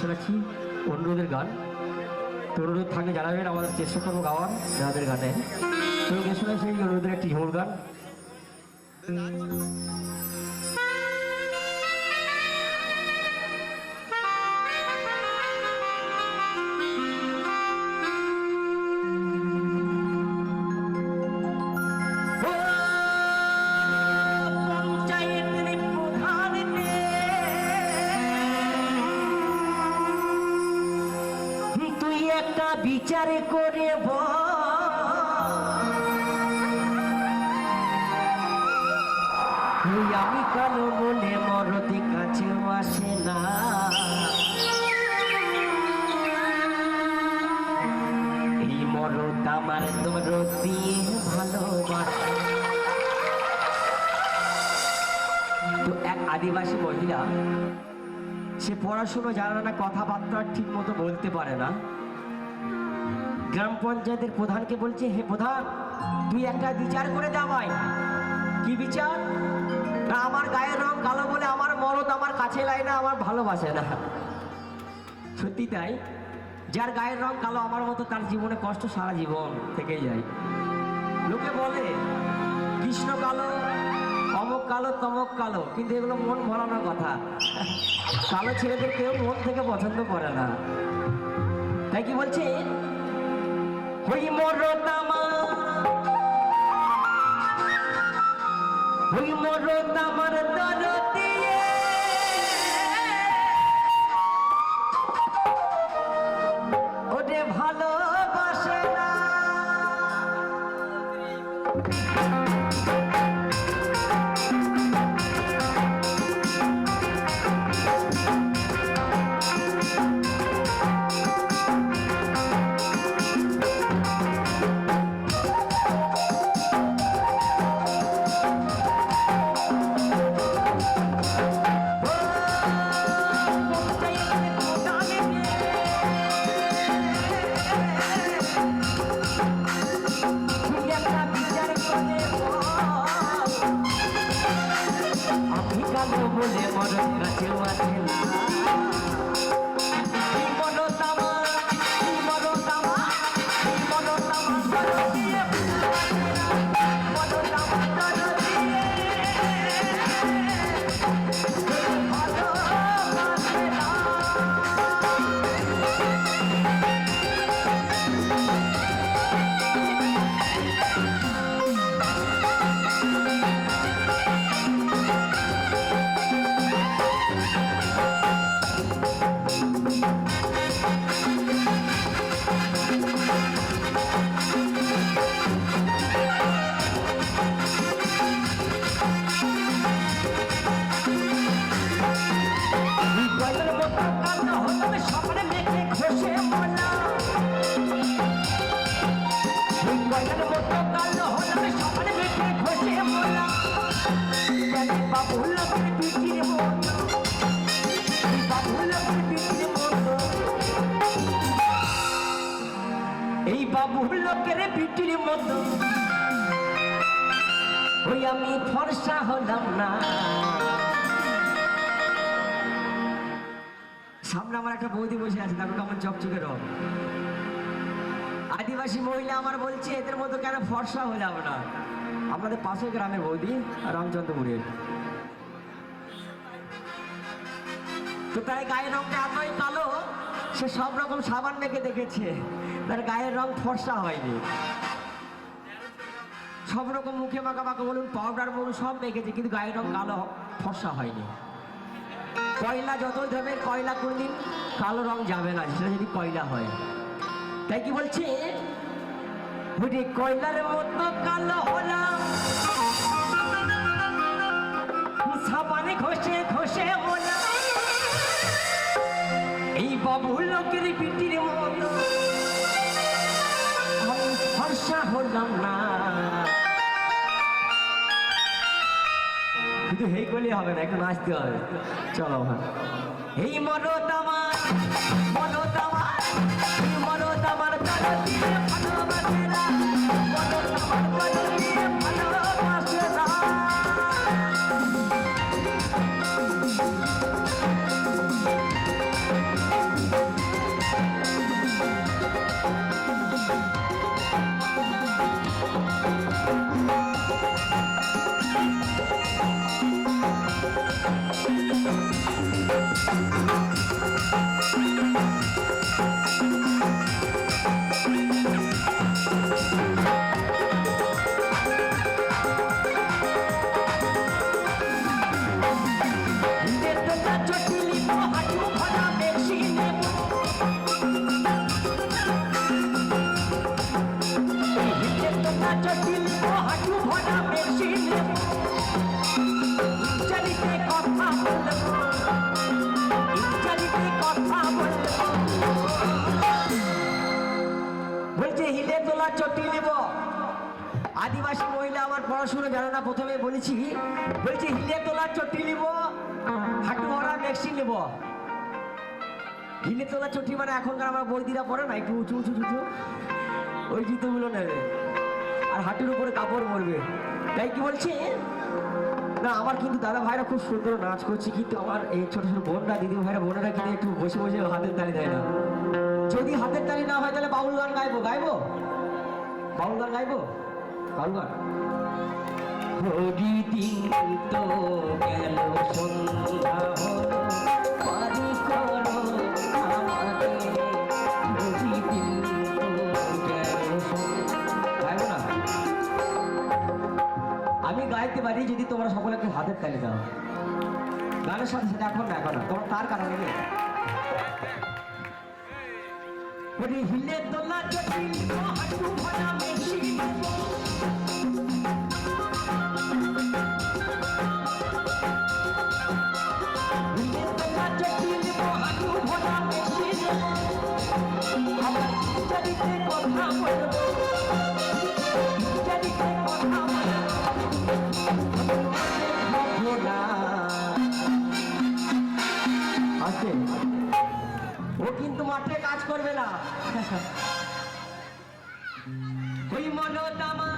শোনাচ্ছি অনুরোধের গান। তো অনুরোধ থাকলে জানাবেন আমাদের চেষ্টা করব গাওয়ার যাদের গানে। তো শোনাচ্ছি এই অনুরোধের একটি ঝোল গান। একটা বিচার করে তুই আমি কালো বলে মরতি কাছেও আসে না। এই মরত আমার দরদ দিয়ে ভালোবাসে। তো এক আদিবাসী মহিলা, সে পড়াশুনো জানে না, কথাবার্তা ঠিক মতো বলতে পারে না। গ্রাম পঞ্চায়েতের প্রধানকে বলছে, হে প্রধান, তুই একটা বিচার করে দাওয়াই কি বিচার? না, আমার গায়ের রং কালো বলে আমার মরদ আমার কাছে লাই না, আমার ভালোবাসে না। সত্যি তাই? যার গায়ের রং কালো আমার মতো, তার জীবনে কষ্ট সারা জীবন থেকেই যায়। লোকে বলে, কৃষ্ণ কালো, অমক কালো, তমক কালো। কিন্তু এগুলো মন ভরানোর কথা। কালো ছেলেদের কেউ মন থেকে পছন্দ করে না। তাই কি বলছে? হই মরতামা হই মরতামার দরদিয়ে ওরে ভালোবাসে না। বলে মরণ কাছেও আছে না এই বাবু লোকের পিঠির মতো ওই আমি ফর্সা হলাম না। সামনে আমার একটা বৌদি বসে আছে, দেখো কেমন চকচকে রং। আদিবাসী মহিলা আমার বলছে, এদের মতো কেন ফর্সা যাবে না? আপনাদের পাশের গ্রামের বৌদি রামচন্দ্রপুরের তো তাই গায়ের রংটা এতই কালো, সে সব রকম সাবান মেখে দেখেছে। তার গায়ের রং ফর্সা হয়নি। সব রকম মুখে মাখা মাখা বলুন পাউডার বলুন, সব মেখেছে, কিন্তু গায়ের রং কালো ফর্সা হয়নি। কয়লা যতই দেবে, কয়লা কোনদিন কালো রং যাবে না, সেটা যদি কয়লা হয়। তাই কি বলছে? ওরে কয়লার মতো কালো হলাম। সাবানে ঘষে ঘষে হলাম। বাবু লোকের পিটির মতো ফর্সা হলাম না। শুধু হেই করলে হবে না একটু নাচতে হবে চলো। ভাই এই মরত আমার মরত আমার আমার জটিল হিলে তোলা চটি নেব। আদিবাসী মহিলা আমার পড়াশুনো জানো না, প্রথমে বলেছি, বলছি, হিলে তোলার চটি নিব হাঁটু ভরা মেশিন নেব। হিলে তোলার চটি মানে এখনকার আমার বইদিরা পড়ে না, একটু উঁচু উঁচু উঁচু। ওই জুতোগুলো নেবে। আর হাঁটুর উপরে কাপড় মরবে। তাই কি বলছে? না, আমার কিন্তু দাদা ভাইরা খুব সুন্দর নাচ করছে, কিন্তু আমার এই ছোট ছোট বোনরা, দিদি ভাইরা, বোনেরা কিন্তু একটু বসে বসে হাতের তালি দেয় না। যদি হাতের তালি না হয়, তাহলে বাউল গান গাইবো গাইবো? বাউল গান গাইবো? বাউল গান। হরি দিন তো গেল সন্ধ্যা আমি গাইতে পারি যদি তোমরা সকলে একটু হাতের তালি দাও। গানের সাথে সাথে এখন না এখন তোমার তার কারণে হিলে দোলা চটি হাঁটু ভরা মেশি আছে। ও কিন্তু মাঠে কাজ করবে না। ওই মনোদামা।